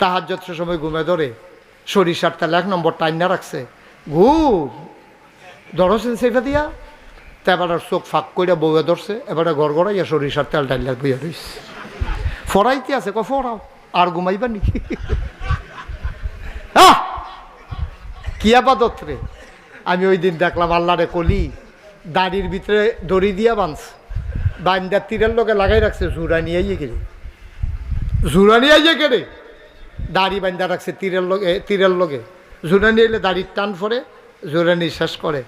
তাহাজ্জত সে সময় ঘুমে ধরে। সরিষার তেল এক নম্বর টাইনা রাখছে। ঘুম! ধরছেন সেটা দিয়া তা এবার চোখ ফাঁক করে বউয়ে ধরছে, এবারে গড় গড়াইয়া সরিষার তেল টাইলা বইয়া রইছে ফরাইতে আছে ক ফরাও, আর ঘুমাইবা নাকি! কি আবাদত রে? আমি ওই দিন দেখলাম আল্লাহরে কলি, দাড়ির ভিতরে দড়ি দিয়া বাঁধছে বান্দার তীরের লোকে লাগাই রাখছে জুরা নিয়ে গেলে। জুরা নিয়ে গেলে? দাড়ি বান্ধা রাখছে তীরের লোকে তীরের লোকে জোরানি এলে দাড়ির টান পরে জোরানি শেষ করে।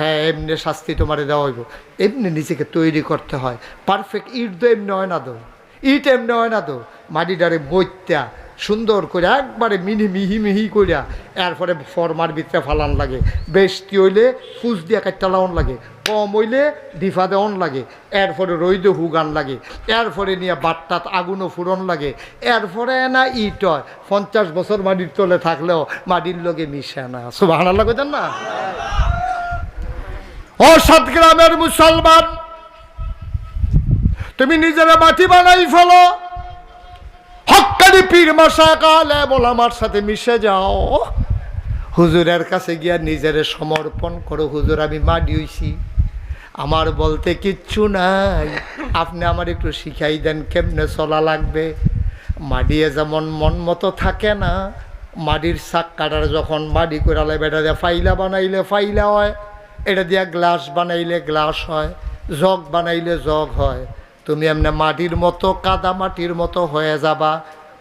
হ্যাঁ এমনি শাস্তি তোমারে দেওয়া হইব। এমনি নিজেকে তৈরি করতে হয়। পারফেক্ট ইট তো এমনি হয় না দো ইট এমনি হয় না দো মাটিডারে বইত্যা সুন্দর করে একবারে মিহি মিহি মিহি কইরা এরপরে ফরমার ভিতরে ফালান লাগে। বেশি হইলে ফুস দিয়া কাটটা লাগে, কম হইলে ডিফা দেওয়ন লাগে, এরপরে রইদ হুগান লাগে, এরপরে নিয়ে বাট্টাত আগুনও ফুরন লাগে, এরপরে না ইট হয়, পঞ্চাশ বছর মাটির তলে থাকলেও মাটির লগে মিশে না। সুবাহ লাগে না? ও সাত গ্রামের মুসলমান, তুমি নিজেরা মাটি বানাই ফেলো হকানি পীর মশা কালে বল, আমার সাথে মিশে যাও। হুজুরের কাছে গিয়া নিজের সমর্পণ করো। হুজুর, আমি মাটি হইছি। আমার বলতে কিচ্ছু নাই। আপনি আমার একটু শিখাই দেন, কেমনে চলা লাগবে? মাডিয়ে যেমন মন মতো থাকে না, মাটির শাক কাটার যখন মাটি করালে বেটা দিয়ে ফাইলা বানাইলে ফাইলা হয়, এটা দিয়া গ্লাস বানাইলে গ্লাস হয়, জগ বানাইলে জগ হয়। তুমি এমনি মাটির মতো, কাদা মাটির মতো হয়ে যাবা।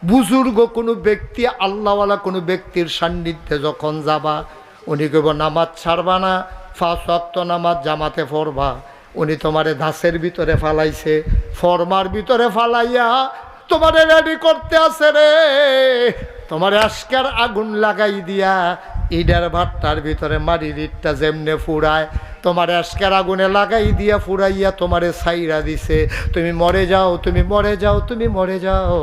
বুজুর্গ কোনো ব্যক্তি, আল্লাহওয়ালা কোনো ব্যক্তির সান্নিধ্যে যখন যাবা, উনি কেব নামাজ ছাড়বা না ফাঁস অক্ত নামাজ জামাতে পড়বা। উনি তোমারে ধাসের ভিতরে ফালাইছে, ফরমার ভিতরে ফালাইয়া, তোমারে রেডি করতে আছে রে। তোমার আজকের আগুন লাগাই দিয়া, ইডার ভাতটার ভিতরে মাটির ইটটা যেমনে ফুরায় তোমার আজকের আগুনে লাগাই দিয়া ফুরাইয়া তোমারে সাইরা দিছে। তুমি মরে যাও, তুমি মরে যাও, তুমি মরে যাও।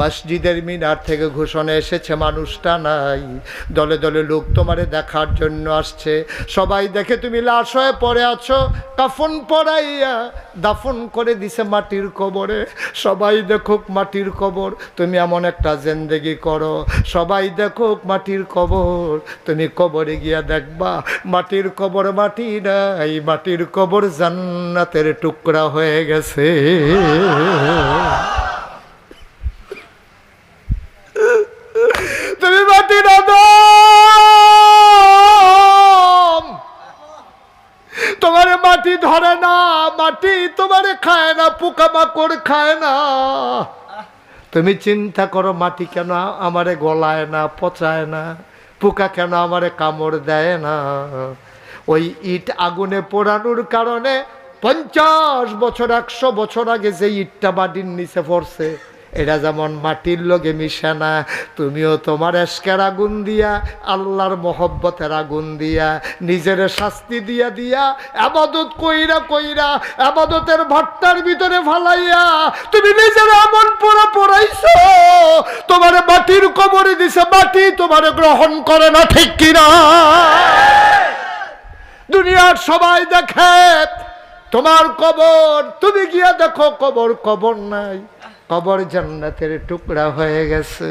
মসজিদের মিনার থেকে ঘোষণা এসেছে, মানুষটা নাই। দলে দলে লোক তোমারে দেখার জন্য আসছে। সবাই দেখে তুমি লাশ হয়ে পড়ে আছো, কাফন পড়াইয়া দাফন করে দিছে মাটির কবরে। সবাই দেখুক মাটির কবর, তুমি এমন একটা জেন্দেগি করো। সবাই দেখুক মাটির কবর, তুমি কবরে গিয়া দেখবা, মাটির কবর মাটি নাই মাটির কবর জান্নাতের টুকরা হয়ে গেছে। তুমি মাটির তোমার মাটি ধরে না, মাটি তোমারে খায় না, পোকামাকড় খায় না। তুমি চিন্তা করো, মাটি কেন আমারে গলায় না, পচায় না, পোকা কেন আমারে কামড় দেয় না? ওই ইট আগুনে পোড়ানোর কারণে পঞ্চাশ বছর, একশো বছর আগে যে ইটটা মাটির নিচে পড়ছে এটা যেমন মাটির লগে মিশে না, তুমিও তোমার এসকের আগুন দিয়া, আল্লাহর মহব্বতের আগুন দিয়া, নিজের শাস্তি দিয়া দিয়া, আবাদত কইরা কইরা, আবাদতের ভট্টার ভিতরে ফালাইয়া, তুমি নিজের এমন পোড়া পড়াইছো। তোমার মাটির কবরে দিছে মাটি, তোমারে গ্রহণ করে না ঠিক কিনা? দুনিয়ার সবাই দেখে, তোমার কবর, তুমি গিয়ে দেখো কবর কবর নাই। কবর জান্নাতের টুকরা হয়ে গেছে।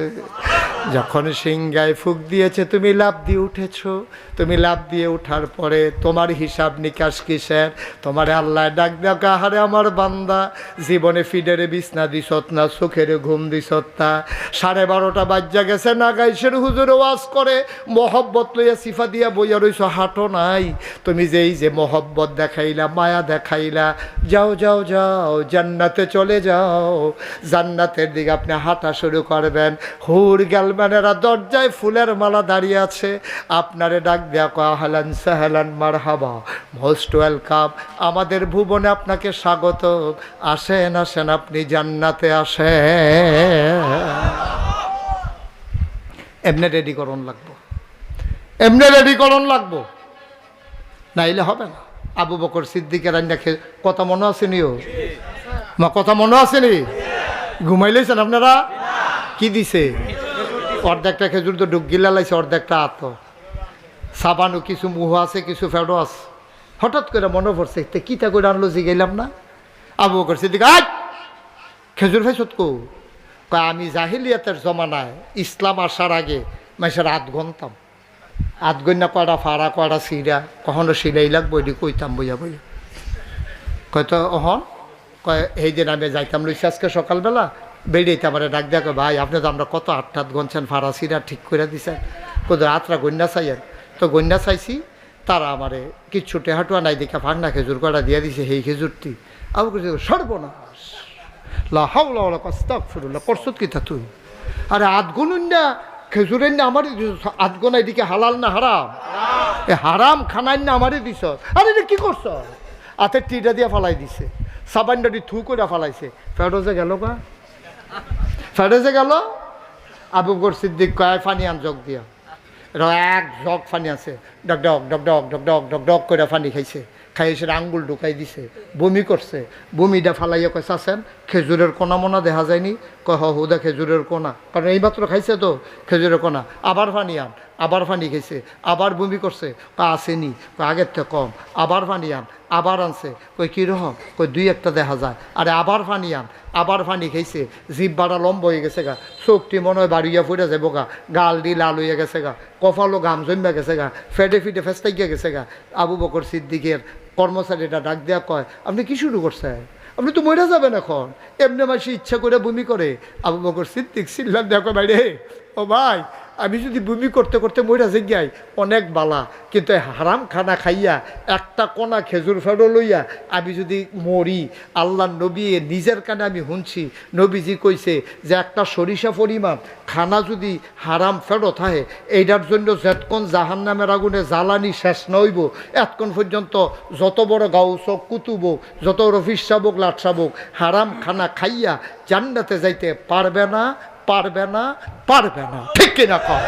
যখন সিংগায় ফুক দিয়েছে, তুমি লাভ দিয়ে উঠেছো। তুমি লাভ দিয়ে ওঠার পরে তোমার হিসাব নিকাশ কিসের? তোমার আল্লাহ ডাক ডাকা হারে আমার বান্দা? জীবনে ফিডেরে বিছনা দিছত না চোখের ঘুম দিছত না। সাড়ে বারোটা বাজ্যা গেছে না গাইসের হুজুর ওয়াজ করে, মহব্বত লইয়া সিফা দিয়া বইয়া রইছ, হাঁটো নাই। তুমি যেই যে মহব্বত দেখাইলা, মায়া দেখাইলা, যাও যাও যাও, জান্নাতে চলে যাও। জান্নাতের দিকে আপনি হাঁটা শুরু করবেন। হুর গ্যালম্যানেরা দরজায় ফুলের মালা দাঁড়িয়ে আছে। আপনারে ডাক দেয়া কাহালান সাহালান মার হাবা মোস্ট ওয়েলকাম আমাদের ভুবনে আপনাকে স্বাগত। আসেন আসেন, আপনি জান্নাতে আসেন। এমনি রেডি করণ লাগবো। এমনি রেডি করণ লাগবো। নাইলে হবে না। আবু বকর সিদ্দিকের রান্না খে কথা মনে আসেনি ও মা, কথা মনে আসেনি ঘুমাইলেছেন আপনারা? কি দিছে? অর্ধেকটা খেজুর তো ডুব গিলা লাইছে অর্ধেকটা আত সাবানও কিছু মুহ আছে, কিছু ফেডো আছে। হঠাৎ করে মনে পড়ছে, তে কিতা করে আনলো জিগাইলাম না? আবু বকর সিদ্দিক আজ খেজুর ফেসত কো আমি জাহিলিয়াতের জমানায় ইসলাম আসার আগে মাসের আধ ঘন্টাম আধ গন্যা কয়টা ফাড়া কয়টা সিরা কখনো সিলাই লাগবো এটি কইতাম বইয়া বইয়া। কয়তো অহন? কয় এই দিন আমি যাইতাম লইছি আজকে সকালবেলা। বেরিয়েতে আমার ডাক দেখো ভাই, আপনি তো আমরা কত আট টাত গনছেন ফারাসিরা ঠিক করে দিছেন। কত রাতরা গন্যা চাইয়েন। তো গন্যা চাইছি তারা আমারে কিচ্ছু টেহাটুয়া নাই দেখা ভাগনা খেজুর কটা দিয়ে দিছে সেই খেজুরটি। আবু কিছু সর্বনাশ লাহাউলা কস্তাক ফুরুল্লা করছত কিতা তুই আরে আধ গুনুন না খেজুরের না আমারই দিছ আধ এদিকে হালাল না হারাম? এ হারাম খানাই না আমারই দিছ? আরে এটা কি করছ? হাতের টিটা দিয়ে ফালাই দিছে সাবানডাটি থু করে ফালাইছে। ফেরোজে গেল কা ফেরোজে গেল? আবু বকর সিদ্দিক কয় ফানি আন জগ দিয়া। এক ঝক ফানি আছে। ডক ডক ডক ডক ডক ডক ডক ডক করে ফানি খাইছে। খাই এসে আঙ্গুল ঢুকাই দিছে। বমি করছে। বমিটা ফালাইয়া কয়েছে আছেন? খেজুরের কোনা মোনা দেখা যায়নি। কয় হ হুদা খেজুরের কোনা কারণ এইমাত্র খাইছে তো, খেজুরের কোনা আবার ফানি আন, আবার ফানি খাইছে, আবার বমি করছে। কয়, আসেনি। আগের থেকে কম। আবার ফানি আন, আবার আনছে। কই কীরকম কই দুই একটা দেখা যায়। আরে, আবার ফানি আন, আবার ফানি খাইছে। জিভ বাড়া লম্ব হয়ে গেছে গা। চোখটি মনে হয় বাড়িয়া ফুটে যাব গা। গাল দি লাল হয়ে গেছে গা। কপালও ঘাম জমিয়া গেছে গা। ফেটে ফিটে ফেস্তাইয়া গেছে গা। আবু বকর সিদ্দিকের কর্মচারীটা ডাক দেওয়া কয়, আপনি কি শুরু করছেন? আপনি তো মরে যাবেন এখন। এমনি মাসে ইচ্ছা করে বমি করে। আবু বকর সিদ্দিক সিল্লাম দেখো বাইরে। ও ভাই আমি যদি বমি করতে করতে মইরা যাই অনেক বালা। কিন্তু হারাম খানা খাইয়া, একটা কোনা খেজুর ফেরো লইয়া আমি যদি মরি, আল্লাহ নবী নিজের কানে আমি শুনছি। নবীজি কইছে যে একটা সরিষা পরিমাণ খানা যদি হারাম ফেরো থাকে এইটার জন্য যেতক্ষণ জাহান নামের আগুনে জ্বালানি শেষ নইব এতক্ষণ পর্যন্ত যত বড় গাউসক কুতুব যত রফিস শাবক লাট শাবক হারাম খানা খাইয়া জান্নাতে যাইতে পারবে না পারবে না পারবে না। ঠিক কিনা কর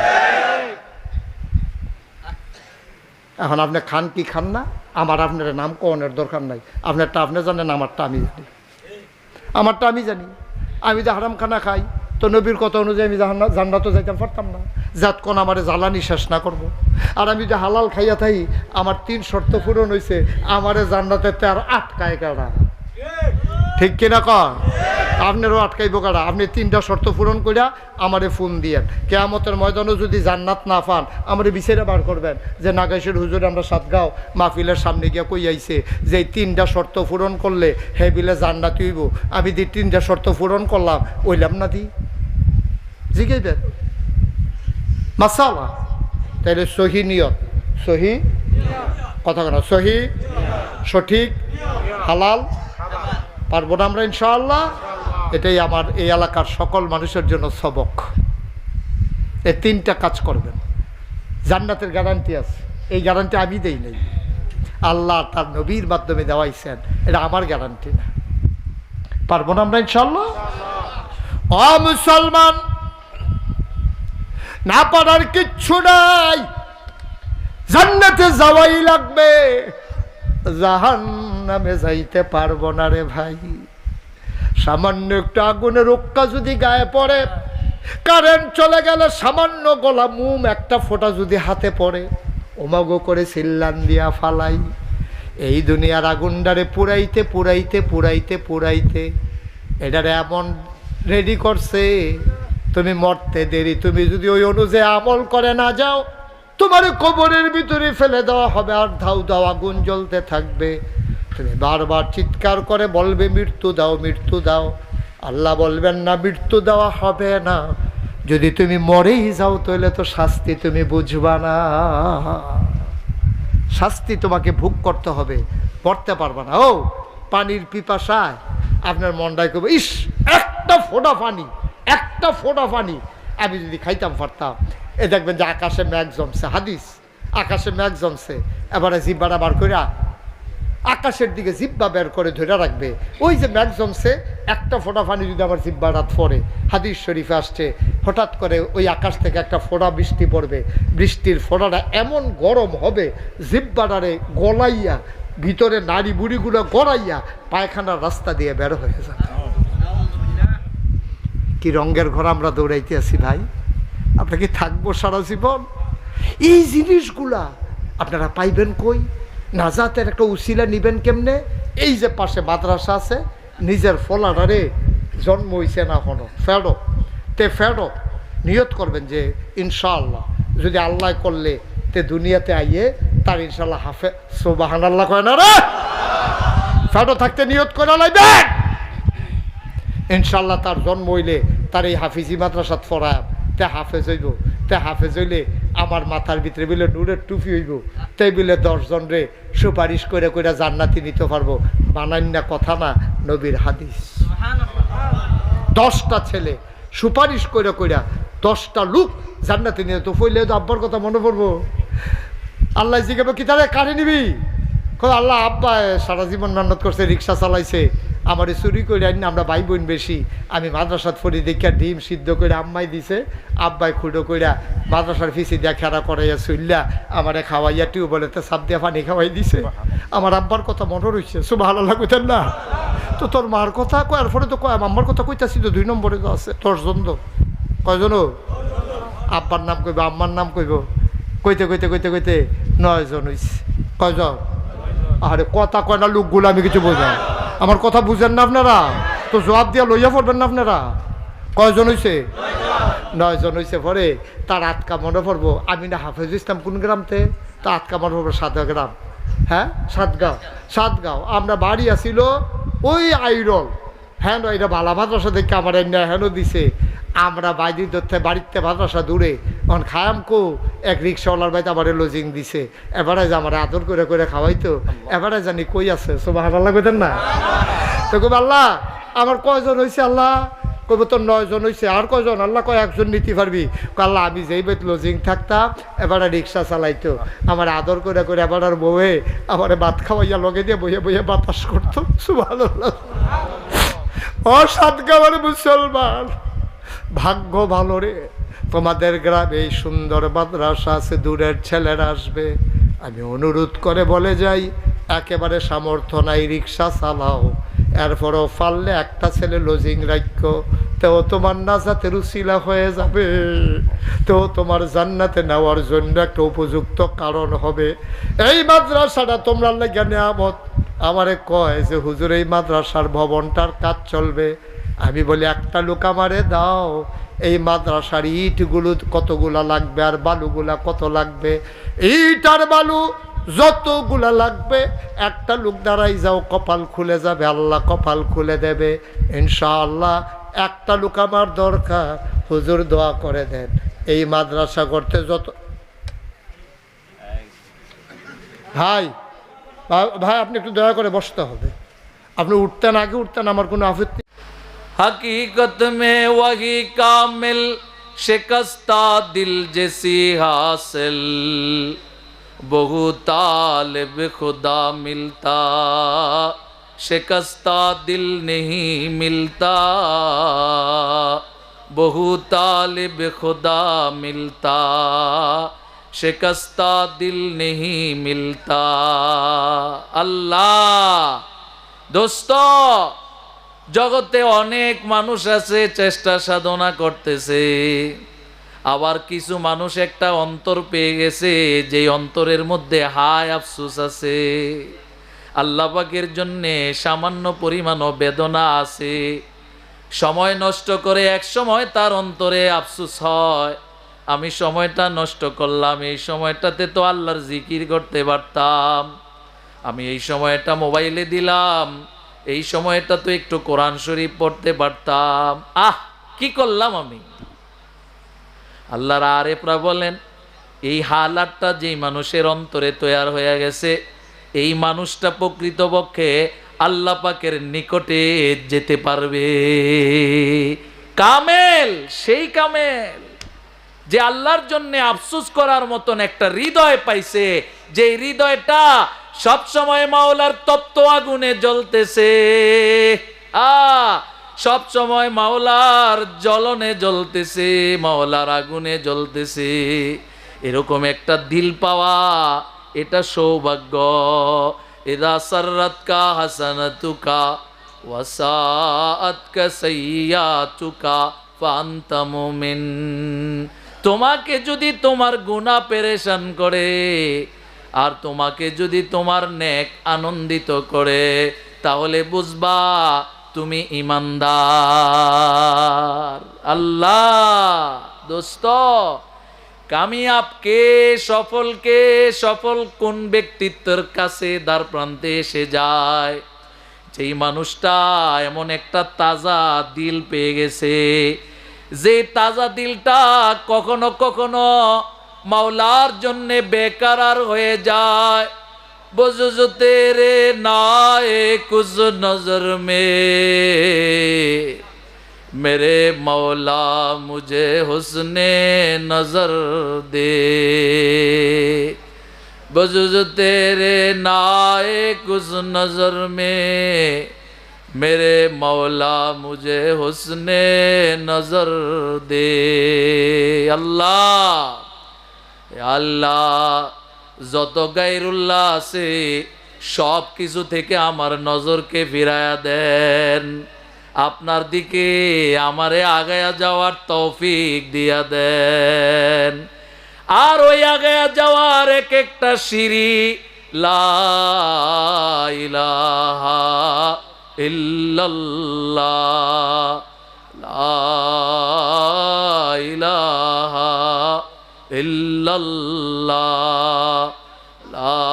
এখন আপনি খান কি খান না? আমার আপনার নাম কনের দরকার নাই। আপনারটা আপনি জানেন আমারটা আমি জানি। আমারটা আমি জানি। আমি যে হারাম খানা খাই তো নবীর কথা অনুযায়ী আমি জান্নাতও যাইতে পারতাম না। যাত কোন আমার জ্বালানি শেষ না করব। আর আমি যে হালাল খাইয়া থাই আমার তিন শর্ত পূরণ হয়েছে আমারে জান্নাতের তো আর আটকায় কারা। ঠিক। কিনা কন আপনারও আটকাইব কারা? আপনি তিনটা শর্ত পূরণ করিয়া আমারে ফোন দিয়েন। কেয়ামতের ময়দানও যদি জান্নাত না পান, আমারে বিচারে বার করবেন যে নাগাইশের হুজুর আমরা সাতগাঁও মাহফিলের সামনে গিয়া কই আইছে। যে তিনটা শর্ত পূরণ করলে হে বিলে জান্নাত হইব। আমি দি তিনটা শর্ত পূরণ করলাম ওইলাম না দি। জিগাইবেন? মাসালা। তাইলে সহি নিয়ত। সহি? কথা কেন, সহি? সঠিক? হালাল? পারব না আমরা ইনশাআল্লাহ? এটাই আমার এই এলাকার সকল মানুষের জন্য সবক। এই তিনটা কাজ করবেন। জান্নাতের গ্যারান্টি আছে। এই গ্যারান্টি আমি দেই নাই। আল্লাহ তার নবীর মাধ্যমে দেওয়াইছেন। এটা আমার গ্যারান্টি না। পারব না আমরা ইনশাল্লাহ অ মুসলমান না পারার কিচ্ছু নাই। জান্নাতে যাওয়াই লাগবে। জাহান নামে যাইতে পারব না রে ভাই। সামান্য একটু আগুনের রক্ষা যদি গায়ে পড়ে কারেন্ট চলে গেলে সামান্য গলা মুম একটা ফোঁটা যদি হাতে পড়ে, ওমাগো করে সিল্লান দিয়া ফালাই। এই দুনিয়ার আগুনডারে পুরাইতে পুরাইতে পুরাইতে পুরাইতে এটারে এমন রেডি করছে, তুমি মরতে দেরি। তুমি যদি ওই অনুযায়ী আমল করে না যাও, তোমার কবরের ভিতরে ফেলে দেওয়া হবে আর ধাউ দাও আগুন জ্বলতে থাকবে। তুমি বারবার চিৎকার করে বলবে, মৃত্যু দাও মৃত্যু দাও। আল্লাহ বলবেন, না, মৃত্যু দেওয়া হবে না। যদি তুমি মরেই যাও, তাহলে তো শাস্তি তুমি বুঝবা না। শাস্তি তোমাকে ভোগ করতে হবে, পড়তে পারবে না। ও, পানির পিপাসায় আপনার মনটাই করবে, ইস, একটা ফোঁটা পানি, একটা ফোঁটা পানি। আমি যদি খাইতাম, পারতাম। এ দেখবেন যে আকাশে ম্যাঘ জমছে, হাদিস। আকাশে ম্যাঘ জমছে। এবারে জিব্বাটা বার কইরা আকাশের দিকে জিব্বা বের করে ধরে রাখবে। ওই যে ম্যাঘ জমছে একটা ফোঁটা পানি যদি আমার জিব্বা রাত পড়ে, হাদিস শরীফে আসছে, হঠাৎ করে ওই আকাশ থেকে একটা ফোঁটা বৃষ্টি পড়বে। বৃষ্টির ফোঁটাটা এমন গরম হবে, জিব্বাটারে গলাইয়া, ভিতরে নারী বুড়িগুলো গড়াইয়া, পায়খানার রাস্তা দিয়ে বের হয়ে যাবে। কি রঙের ঘর আমরা দৌড়াইতে আছি ভাই? আপনাকে থাকব সারা জীবন? এই জিনিসগুলা আপনারা পাইবেন কই? নাজাতের একটা উসিলা নিবেন কেমনে? এই যে পাশে মাদ্রাসা আছে, নিজের ফলাডারে জন্ম হইছে না হনো ফেরো তে ফেরো নিয়ত করবেন যে ইনশাআল্লাহ, যদি আল্লাহ করলে তে দুনিয়াতে আইয়ে তার ইনশাল্লাহ হাফে সোবাহান আল্লাহ কয় না রে? ফেরো থাকতে নিয়ত করে লাইবেন। ইনশাল্লাহ তার জন্ম হইলে তার এই হাফিজি মাদ্রাসাত পড়ায় তে হাফেজ হইব। তে হাফেজ হইলে আমার মাথার ভিতরে বিলে নূরের টুপি হইব। তে বিলে দশজন রে সুপারিশ করে করে জান্নাতি নিতে পারব। বানান্না কথা না, নবীর হাদিস। দশটা ছেলে সুপারিশ করে কইরা দশটা লোক জান্নাতে নিয়ে তো ফইলে তো আব্বার কথা মনে পড়ব। আল্লাহ জিজ্ঞাসা কি তারে কারে নিবি? আল্লাহ আব্বা সারা জীবন মেহনত করছে, রিক্সা চালাইছে। আমারে চুরি করে আনি আমরা ভাই বোন বেশি। আমি মাদ্রাসাত ফরি দেখিয়া ডিম সিদ্ধ করে আম্মাই দিছে, আব্বাই খুঁড়ো কইরা মাদ্রাসার ফিসি দিয়া খেলা করাইয়া চুল্লা আমারে খাওয়াইয়া টিউবওয়েলেতে সাপ দিয়া পানি খাওয়াই দিছে। আমার আব্বার কথা মনে রয়েছে সব ভালো লাগতেন না। তো তোর মার কথা কয়, আর পরে তো কয়, আম্মার কথা কইতাছি তো দুই নম্বরে তো আছে, দশজন তো। কয়জন আব্বার নাম কইব, আম্মার নাম কইব। কইতে কইতে কইতে কইতে নয়জন হইছে। কয়জন? আরে কথা কয় না, লোকগুলো আমি কিছু বোঝা আমার কথা বুঝেন না আপনারা? তো জবাব দিয়া লইয়া পড়বেন না আপনারা? কয়জন হয়েছে নয়জন হয়েছে পরে। তার আটকা মনে পড়ব। আমি না হাফেজ ইসলাম কোন গ্রামতে? তা আটকা মনে পড়ব সাত গ্রাম। হ্যাঁ? সাতগাঁও সাতগাঁও আমরা বাড়ি আসিল ওই আইরল। হ্যাঁ এটা বালা মাদ্রাসা দেখে আমার এনে হেন দিছে। আমরা বাইরে ধরতে বাড়িতে মাদ্রাসা দূরে। এখন খায়াম কো এক রিক্সাওয়ালার বাড়িতে আমার লজিং দিছে। এবারে যে আমার আদর করে করে খাওয়াইতো। এবারে জানি কই আছে সোবাহ আল্লাহ কইতেন না? তো কব আল্লাহ আমার কয়জন হয়েছে আল্লাহ? কইব তোর নয়জন হয়েছে আর কয়জন? আল্লাহ কয় একজন নিতে পারবি? আল্লাহ আমি যেই বেত লজিং থাকতাম এবারে রিক্সা চালাইতো। আমার আদর করে করে এবার আর বউয়ে আমার ভাত খাওয়াইয়া লগে দিয়ে বইয়ে বইয়ে বাতাস করতো। সুবাহ ও সাতগাঁওয়ার মুসলমান। ভাগ্য ভালো রে। তোমাদের গ্রামে এই সুন্দর মাদ্রাসা আছে, দূরের ছেলেরা আসবে। আমি অনুরোধ করে বলে যাই, একেবারে সামর্থ্য নাই, রিক্সা চালাও। এরপরও পারলে একটা ছেলে লজিং রাখ্য তেও তোমার নাজাতে রুচিলা হয়ে যাবে। তেও তোমার জান্নাতে নেওয়ার জন্য একটা উপযুক্ত কারণ হবে। এই মাদ্রাসাটা তোমরা লেগে নেয়ামত। আমারে কয় যে, হুজুর, এই মাদ্রাসার ভবনটার কাজ চলবে। আমি বলি, একটা লোক আমারে দাও, এই মাদ্রাসার ইটগুলো কতগুলা লাগবে আর বালুগুলা কত লাগবে? ইট আর বালু যতগুলা লাগবে, একটা লোক দাঁড়াই যাও, কপাল খুলে যাবে, আল্লাহ কপাল খুলে দেবে, ইনশাআল্লাহ একটা লোক আমার দরকার, হুজুর দোয়া করে দেন। এই মাদ্রাসা করতে যত ভাই ভাই আপনি একটু দয়া করে বসতে হবে। আপনি উঠতেন আগে, উঠতেন, আমার কোনো আপত্তি हकीकत में वही कामिल शिकस्ता दिल जैसी हासिल बहु तालिब खुदा मिलता शिकस्ता दिल नहीं मिलता बहु तालिब खुदा मिलता शिकस्ता दिल नहीं मिलता अल्लाह दोस्तों জগতে অনেক মানুষ আছে, চেষ্টা সাধনা করতেছে। আবার কিছু মানুষ একটা অন্তর পেয়ে গেছে, যে অন্তরের মধ্যে হায় আফসুস আছে। আল্লাহ পাকের জন্যে সামান্য পরিমাণও বেদনা আছে। সময় নষ্ট করে এক সময় তার অন্তরে আফসুস হয়। আমি সময়টা নষ্ট করলাম, এই সময়টাতে তো আল্লাহর জিকির করতে পারতাম। আমি এই সময়টা মোবাইলে দিলাম এই সময়টা তো একটু কোরআন শরীফ পড়তে পারতাম। আহ, কি করলাম আমি? আল্লাহর আরেফরা বলেন, এই হালাতটা যেই মানুষের অন্তরে তৈয়ার হয়ে গেছে, এই মানুষটা প্রকৃতপক্ষে আল্লাহ পাকের নিকটে যেতে পারবে। কামেল, সেই কামেল যে আল্লাহর জন্য আফসুস করার মতন একটা হৃদয় পাইছে যে হৃদয়টা সব সময় মাওলার তপ্ত আগুনে জ্বলতেছে। আ, সব সময় মাওলার জ্বলনে জ্বলতেছে, মাওলার আগুনে জ্বলতেছে। এরকম একটা দিল পাওয়া, এটা সৌভাগ্য। এদা সাররাতকা ওয়াসাআতকা সাইয়াতুকা ফান্তা তোমাকে যদি তোমার গুনাহ পেরেশান করে আর তোমাকে যদি তোমার নেক আনন্দিত করে, তাহলে বুঝবা তুমি ইমানদার। আল্লাহ, দোস্ত, কামিয়াবকে, সফলকে, সফল কোন ব্যক্তিত্বের কাছে দ্বার প্রান্তে এসে যায়? যেই মানুষটা এমন একটা তাজা দিল পেয়ে গেছে, যে তাজা দিলটা কখনো কখনো মাওলার بے قرار ہوئے جائے، بزز تیرے نائے کز نظر میں؟ میرے مولا مجھے حسن نظر دے۔ بزز تیرے نائے کز نظر میں؟ میرے مولا مجھے حسن نظر دے۔ اللہ! আল্লাহ, যত গাইরুল্লাহ আছে, সব কিছু থেকে আমার নজরকে ফিরায়া দেন। আপনার দিকে আমারে আগায়া যাওয়ার তৌফিক দিয়া দেন। আর ওই আগায়া যাওয়ার এক একটা সিঁড়ি, লা ইলাহা ইল্লাল্লাহ, লা ইলাহা ইল্লাল্লাহ লা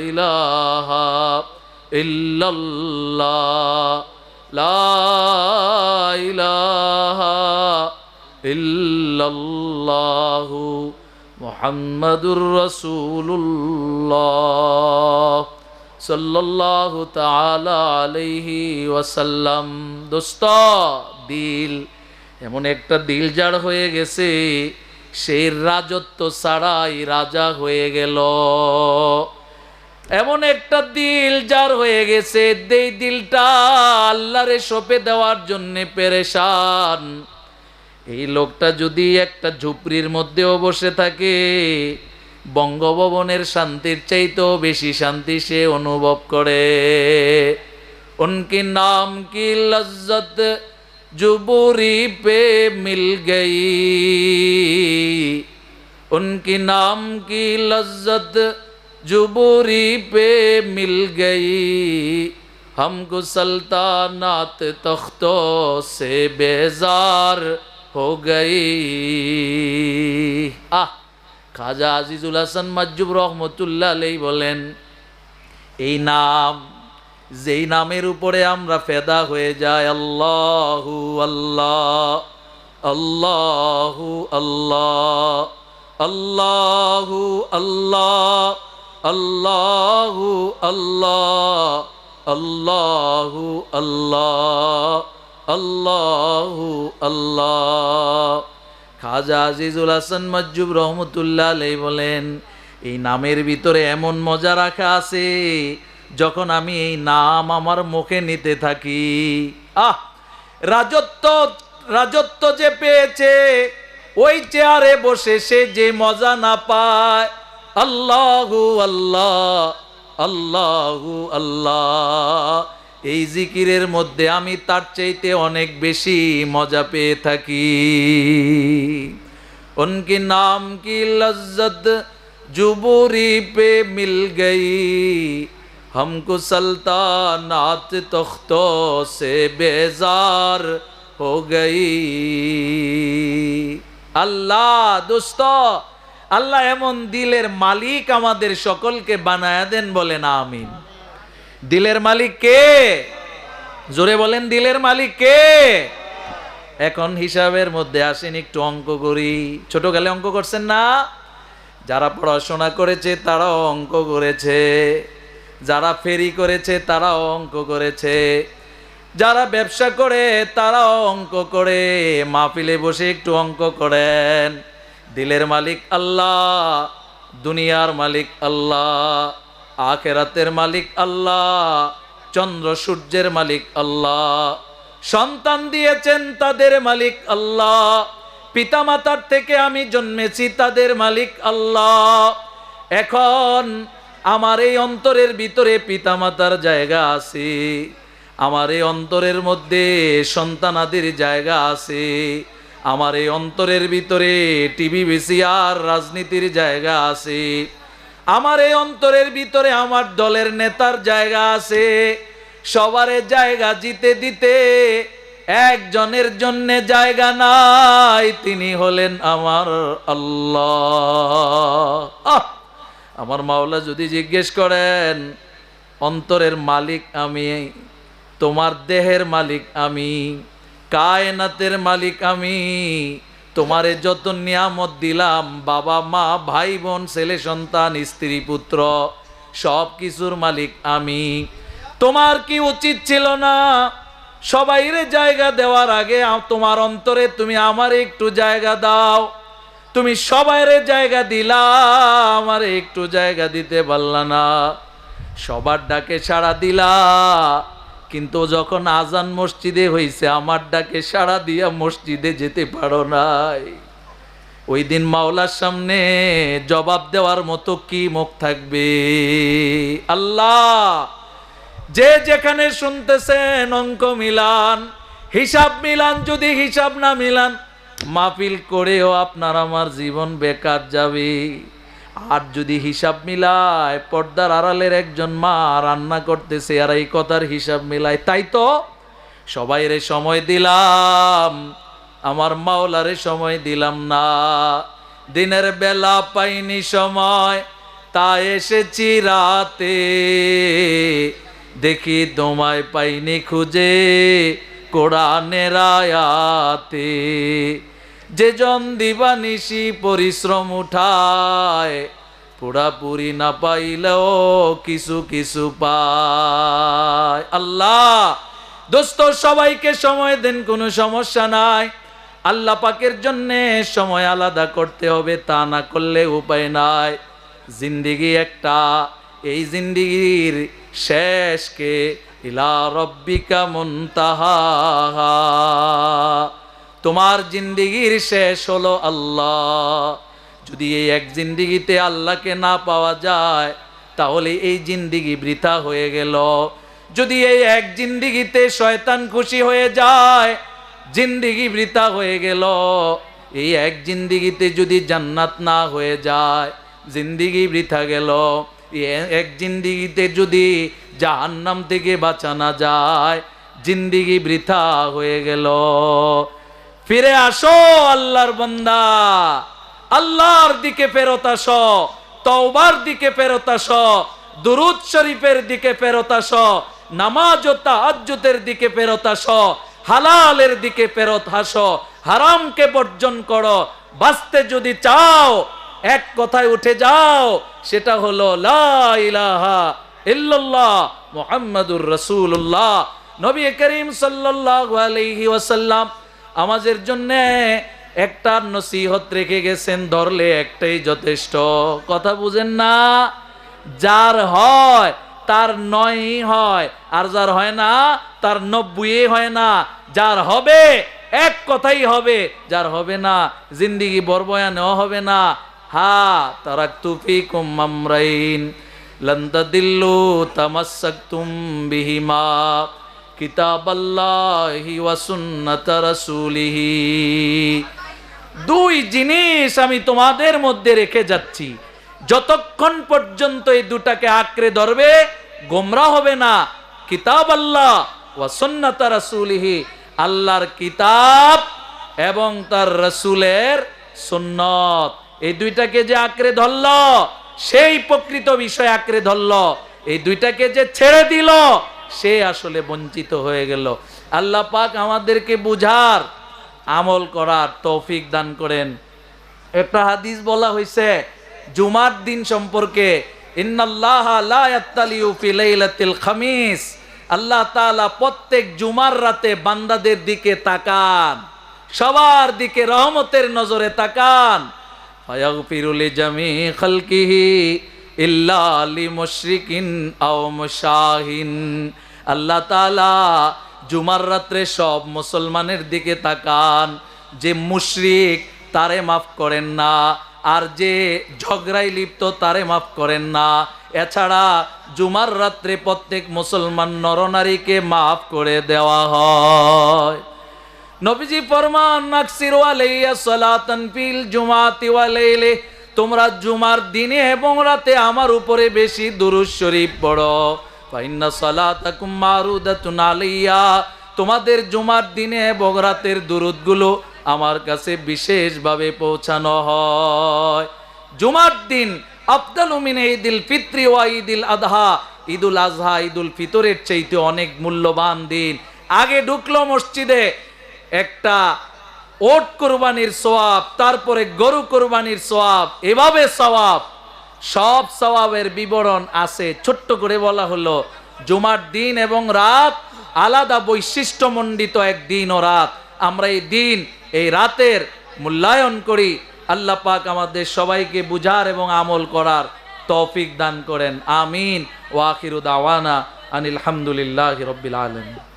ইলাহা ইল্লাল্লাহ লা ইলাহা ইল্লাল্লাহু মুহাম্মাদুর রাসূলুল্লাহ সাল্লাল্লাহু দোস্ত দিল এমন একটা দিল যার হয়ে গেছে সেই রাজত্ব ছাড়াই রাজা হয়ে গেল। এমন একটা দিল যার হয়ে গেছে দেই দিলটা আল্লাহরে সপে দেওয়ার জন্য পেরেশান। এই লোকটা যদি একটা ঝুপড়ির মধ্যেও বসে থাকে, বঙ্গভবনের শান্তির চাইতেও বেশি শান্তি সে অনুভব করে। উনকি নাম কি লজ্জত जुबूरी पे मिल गई उनकी नाम की लज्जत जुबूरी पे मिल गई हमको सल्तानात तख्तों से बेजार हो गई আহ খাজা আজিজুল হাসান মাজুব রহমতুল্লাহ আলাই বলেন এই নাম যেই নামের উপরে আমরা ফেদা হয়ে যাই, আল্লাহু আল্লাহ আল্লাহু আল্লাহ আল্লাহু আল্লাহ আল্লাহু আল্লাহ আল্লাহু আল্লাহ আল্লাহু আল্লাহ। খাজা আজিজুল হাসান মজ্জুব রহমতুল্লাহ বলেন, এই নামের ভিতরে এমন মজা রাখা আছে যখন আমি এই নাম আমার মুখে নিতে থাকি, আহ, রাজত্ব রাজত্ব যে পেয়েছে, ওই চেয়ারে বসে সে যে মজা না পায়। আল্লাহ আল্লাহ আল্লাহ আল্লাহ। এই জিকিরের মধ্যে আমি তার চাইতে অনেক বেশি মজা পেয়ে থাকি। উনকি নাম কি লজ্জত জুবুরি পে মিল গই हमको सल्तानात तख्तों से बेजार हो गई আল্লাহ দোস্ত আল্লাহ এমন দিলের মালিক আমাদের সকলকে বানায়া দেন বলেন আমিন দিলের মালিক কে জোরে বলেন দিলের মালিক কে এখন হিসাবের মধ্যে আসেন একটু অঙ্ক করি ছোটকালে অঙ্ক করছেন না যারা পড়াশোনা করেছে তারাও অঙ্ক করেছে যারা ফেরি করেছে, তারাও অঙ্ক করেছে। যারা ব্যবসা করে, তারাও অঙ্ক করে। মাহফিলে বসে একটু অঙ্ক করেন। দিলের মালিক আল্লাহ, দুনিয়ার মালিক আল্লাহ, আখেরাতের মালিক আল্লাহ, চন্দ্র সূর্যের মালিক আল্লাহ। সন্তান দিয়েছেন তাদের মালিক আল্লাহ। পিতামাতার থেকে আমি জন্মেছি তাদের মালিক আল্লাহ। এখন আমার এই অন্তরের ভিতরে পিতামাতার জায়গা আছে। আমার এই অন্তরের মধ্যে সন্তানাদের জায়গা আছে। আমার এই অন্তরের ভিতরে টিভি আর রাজনীতির জায়গা আছে। আমার এই অন্তরের ভিতরে আমার দলের নেতার জায়গা আছে। সবারে জায়গা জিতে দিতে একজনের জন্যে জায়গা নাই, তিনি হলেন আমার আল্লাহ! আমার মাওলা যদি জিজ্ঞেস করেন, অন্তরের মালিক আমি, তোমার দেহের মালিক আমি, কায়নাতের মালিক আমি, তোমারে যত নিয়ামত দিলাম, বাবা, মা, ভাই, বোন, ছেলে, সন্তান, স্ত্রী, পুত্র, সব কিছুর মালিক আমি। তোমার কি উচিত ছিল না? সবাইরে জায়গা দেওয়ার আগে তোমার অন্তরে তুমি আমার একটু জায়গা দাও। তুমি সবাইরে জায়গা দিলা, আমার একটু জায়গা দিতে পারলা না। সবার ডাকে সাড়া দিলা, কিন্তু যখন আজান মসজিদে হইছে, আমার ডাকে সাড়া দিয়া মসজিদে যেতে পারো নাই। ওই দিন মাওলার সামনে জবাব দেওয়ার মতো কি মুখ থাকবে? আল্লাহ, যে যেখানে শুনতেছেন অঙ্ক মিলান, হিসাব মিলান, যদি হিসাব না মিলান মাহফিল করেও আপনার আমার জীবন বেকার যাবে। আর যদি হিসাব মিলায়, পর্দার আড়ালের একজন মা রান্না করতেছে আর এই কথার হিসাব মিলায়, তাই তো? সবাইরে সময় দিলাম, আমার মাওলারে সময় দিলাম না। দিনের বেলা পাইনি সময়, তা এসেছি রাতে। দেখি তোমায় পাইনি খুঁজে কোরআনের আয়াতে, যে জন দিবানিশি পরিশ্রম উঠায় পুরাপুরি না পাইলেও কিছু কিছু পায়। আল্লাহ, দোস্ত, সবাইকে সময় দেন, কোনো সমস্যা নাই। আল্লাহ পাকের জন্যে সময় আলাদা করতে হবে, তা না করলে উপায় নাই। জিন্দিগি একটা, এই জিন্দিগির শেষকে ইলা মুনতাহা। তোমার জিন্দিগির শেষ হলো আল্লাহ। যদি এই এক জিন্দিগিতে আল্লাহকে না পাওয়া যায়, তাহলে এই জিন্দিগি বৃথা হয়ে গেল। যদি এই এক জিন্দিগিতে শয়তান খুশি হয়ে যায়, জিন্দিগি বৃথা হয়ে গেল। এই এক জিন্দিগিতে যদি জান্নাত না হয়ে যায়, জিন্দিগি বৃথা গেল। এক জিন্দিগিতে যদি জাহান্নাম থেকে বাঁচানা যায়। জিন্দিগি বৃথা হয়ে গেল। ফিরে আসো আল্লাহর বান্দা। আল্লাহর দিকে ফেরত আসো। তওবার দিকে ফেরত আসো। দুরুদ শরীফের দিকে ফেরত আসো। নামাজ ও তাহাজ্জুদের দিকে ফেরত আসো। হালালের দিকে ফেরত আসো। হারামকে বর্জন করো। বাঁচতে যদি চাও, এক কথায় উঠে যাও, সেটা হলো লা ইলাহা ইল্লাল্লাহ মুহাম্মাদুর রাসূলুল্লাহ। নবী করিম সাল্লাল্লাহু আলাইহি ওয়াসাল্লাম আমাদের জন্য একটা নসিহত রেখে গেছেন, ধরলে একটাই যথেষ্ট। কথা বুঝেন না? যার হয়, তার নয় হয়, আর যার হয় না, তার নব্বই হয় না। যার হবে, এক কথাই হবে, যার হবে না, জিন্দিগি বরবয়ানেও হবে না। হা তারা তুফি কুমামরাইন লন্তদিল্লু তামাসাক্তুম বিহিমা কিতাবাল্লাহি ওয়া সুন্নাত রাসূলিহি দুই জিনিস আমি তোমাদের মধ্যে রেখে যাচ্ছি। যতক্ষণ পর্যন্ত এই দুটাকে আঁকড়ে ধরবে, গোমরা হবে না। কিতাব আল্লাহ ওয়া সুন্নাত রাসূলিহি, আল্লাহর কিতাব এবং তার রসুলের সুন্নত। এই দুইটাকে যে আঁকড়ে ধরল সেই প্রকৃত বিষয় আঁকড়ে ধরল। এই দুইটাকে যে ছেড়ে দিল, সে আসলে বঞ্চিত হয়ে গেল। আল্লাহ পাক আমাদেরকে বুঝার, আমল করার তৌফিক দান করেন। একটা হাদিস বলা হয়েছে জুমার দিন সম্পর্কে আল্লাহ তাআলা প্রত্যেক জুমার রাতে বান্দাদের দিকে তাকান, সবার দিকে রহমতের নজরে তাকান। ফায়াগফিরু লিজামি খালকিহি ইল্লা লিমুশরিকিন আও মুশাহিন। আল্লাহ তাআলা জুমার রাত্রে সব মুসলমানের দিকে তাকান, যে মুশরিক তারে মাফ করেন না, আর যে ঝগড়ায় লিপ্ত তারে মাফ করেন না। এছাড়া জুমার রাত্রে প্রত্যেক মুসলমান নরনারীকে মাফ করে দেওয়া হয়। নবীজি ফরমান, নাকসির আলাইয়া সালাতান ফিল জুমাতি ওয়া তোমরা জুমার দিনে এবং রাতে আমার উপরে বেশি দুরূদ শরীফ পড়ো। ফাইন্না সালাতাকুম তোমাদের জুমার দিনে বগরাতের দুরুদগুলো আমার কাছে বিশেষভাবে পৌঁছানো হয়। জুমার দিন আফদালু মিন ঈদুল ফিত্রি ওয়া ঈদুল আদহা ঈদুল আজহা ঈদুল ফিতরের চাইতে অনেক মূল্যবান দিন। আগে ঢুকলো মসজিদে একটা ওট কোরবানির সোয়াব তারপরে গরু কোরবানির সোয়াব এভাবে সওয়াব। সব সওয়াবের বিবরণ আছে। ছোট্ট করে বলা হলো, জুমার দিন এবং রাত আলাদা বৈশিষ্ট্যমণ্ডিত এক দিন ও রাত। আমরা এই দিন, এই রাতের মূল্যায়ন করি। আল্লাহ পাক আমাদের সবাইকে বুঝার এবং আমল করার তৌফিক দান করেন। আমিন। ওয়াখিরু দাওয়ানা আনিল হামদুলিল্লাহ রব্বিল আলমিন।